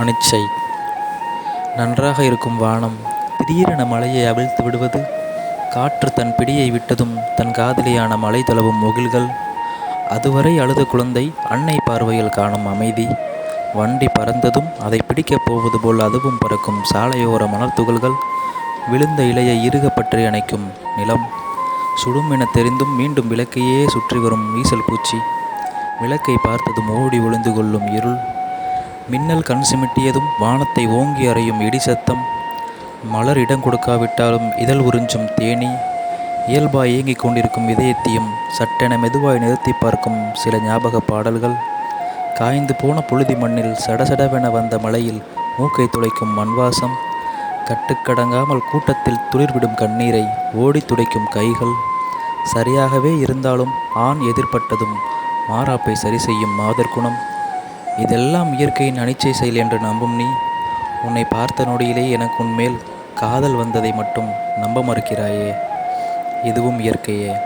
அனிச்சை. நன்றாக இருக்கும் வானம் திடீரென மழையை அவிழ்த்து விடுவது காற்று தன் பிடியை விட்டதும் தன் காதலியான மலை தளவும் முகில்கள். அதுவரை அழுத குழந்தை அன்னை பார்வையில் காணும் அமைதி. வண்டி பறந்ததும் அதை பிடிக்கப் போவது போல் அதுவும் பறக்கும் சாலையோர மணல் துகள்கள் விழுந்த இலையை இறுக பற்றி அணைக்கும் நிலம். சுடும் என தெரிந்தும் மீண்டும் விளக்கையே சுற்றி வரும் ஈசல் பூச்சி. விளக்கை பார்த்ததும் ஓடி ஒளிந்து கொள்ளும் இருள். மின்னல் கண் சிமிட்டியதும் வானத்தை ஓங்கி அறையும் இடி சத்தம். மலர் இடம் கொடுக்காவிட்டாலும் இதழ் உறிஞ்சும் தேனி. இயல்பாய் இயங்கிக் கொண்டிருக்கும் இதயத்தையும் சட்டென மெதுவாய் நிறுத்தி பார்க்கும் சில ஞாபக பாடல்கள். காய்ந்து போன புழுதி மண்ணில் சடசடவென வந்த மலையில் மூக்கை துளைக்கும் மண்வாசம். கட்டுக்கடங்காமல் கூட்டத்தில் துளிர்விடும் கண்ணீரை ஓடி துடைக்கும் கைகள். சரியாகவே இருந்தாலும் ஆண் எதிர்ப்பட்டதும் மாறாப்பை சரி செய்யும் மாதர்குணம் இதெல்லாம் இயற்கையின் அனிச்சை செயல் என்று நம்பும் நீ. உன்னை பார்த்த நொடியிலே எனக்கு உன்மேல் காதல் வந்ததை மட்டும் நம்ப மறுக்கிறாயே. இதுவும் இயற்கையே.